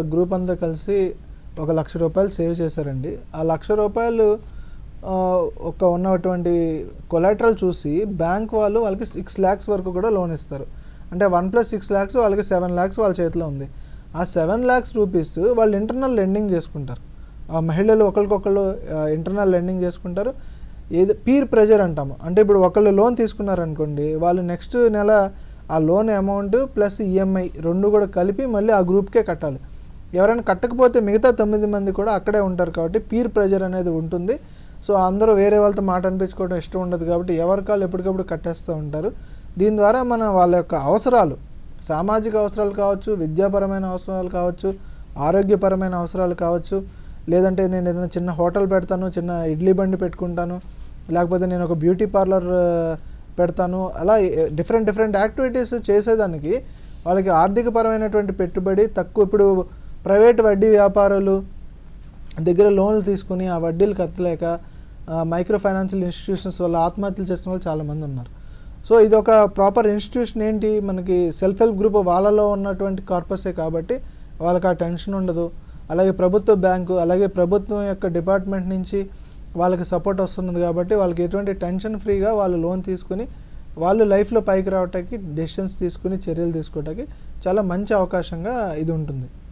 ఒక గ్రూప్ అంతా కలిసి ఒక లక్ష రూపాయలు సేవ్ చేశారండి. ఆ లక్ష రూపాయలు ఒక ఉన్నటువంటి కొలాటరల్ చూసి బ్యాంక్ వాళ్ళు వాళ్ళకి సిక్స్ ల్యాక్స్ వరకు కూడా లోన్ ఇస్తారు. అంటే వన్ ప్లస్ సిక్స్ ల్యాక్స్ వాళ్ళకి సెవెన్ ల్యాక్స్ వాళ్ళ చేతిలో ఉంది. ఆ సెవెన్ ల్యాక్స్ రూపీస్ వాళ్ళు ఇంటర్నల్ లెండింగ్ చేసుకుంటారు. ఆ మహిళలు ఒకరికొకళ్ళు ఇంటర్నల్ లెండింగ్ చేసుకుంటారు. ఏది పీర్ ప్రెజర్ అంటాము. అంటే ఇప్పుడు ఒకళ్ళు లోన్ తీసుకున్నారనుకోండి వాళ్ళు నెక్స్ట్ నెల ఆ లోన్ అమౌంట్ ప్లస్ ఈఎంఐ రెండు కూడా కలిపి మళ్ళీ ఆ గ్రూప్కే కట్టాలి. ఎవరైనా కట్టకపోతే మిగతా తొమ్మిది మంది కూడా అక్కడే ఉంటారు కాబట్టి పీర్ ప్రెజర్ అనేది ఉంటుంది. సో అందరూ వేరే వాళ్ళతో మాట అనిపించుకోవడం ఇష్టం ఉండదు కాబట్టి ఎవరి కాళ్ళు ఎప్పటికప్పుడు కట్టేస్తూ ఉంటారు. దీని ద్వారా మన వాళ్ళ యొక్క అవసరాలు సామాజిక అవసరాలు కావచ్చు విద్యాపరమైన అవసరాలు కావచ్చు ఆరోగ్యపరమైన అవసరాలు కావచ్చు లేదంటే నేను ఏదైనా చిన్న హోటల్ పెడతాను చిన్న ఇడ్లీ బండి పెట్టుకుంటాను లేకపోతే నేను ఒక బ్యూటీ పార్లర్ పెడతాను అలా డిఫరెంట్ డిఫరెంట్ యాక్టివిటీస్ చేసేదానికి వాళ్ళకి ఆర్థికపరమైనటువంటి పెట్టుబడి తక్కువ. ఇప్పుడు ప్రైవేట్ వడ్డీ వ్యాపారులు దగ్గర లోన్లు తీసుకుని ఆ వడ్డీలు కట్టలేక మైక్రో ఫైనాన్షియల్ ఇన్స్టిట్యూషన్స్ వల్ల ఆత్మహత్యలు చేసిన వాళ్ళు చాలామంది ఉన్నారు. సో ఇది ఒక ప్రాపర్ ఇన్స్టిట్యూషన్ ఏంటి? మనకి సెల్ఫ్ హెల్ప్ గ్రూప్ వాళ్ళలో ఉన్నటువంటి కార్పసే కాబట్టి వాళ్ళకి ఆ టెన్షన్ ఉండదు. అలాగే ప్రభుత్వ బ్యాంకు అలాగే ప్రభుత్వం యొక్క డిపార్ట్మెంట్ నుంచి వాళ్ళకి సపోర్ట్ వస్తున్నది కాబట్టి వాళ్ళకి ఎటువంటి టెన్షన్ ఫ్రీగా వాళ్ళు లోన్ తీసుకుని వాళ్ళు లైఫ్లో పైకి రావటానికి డెసిషన్స్ తీసుకుని చర్యలు తీసుకోవటానికి చాలా మంచి అవకాశంగా ఇది ఉంటుంది.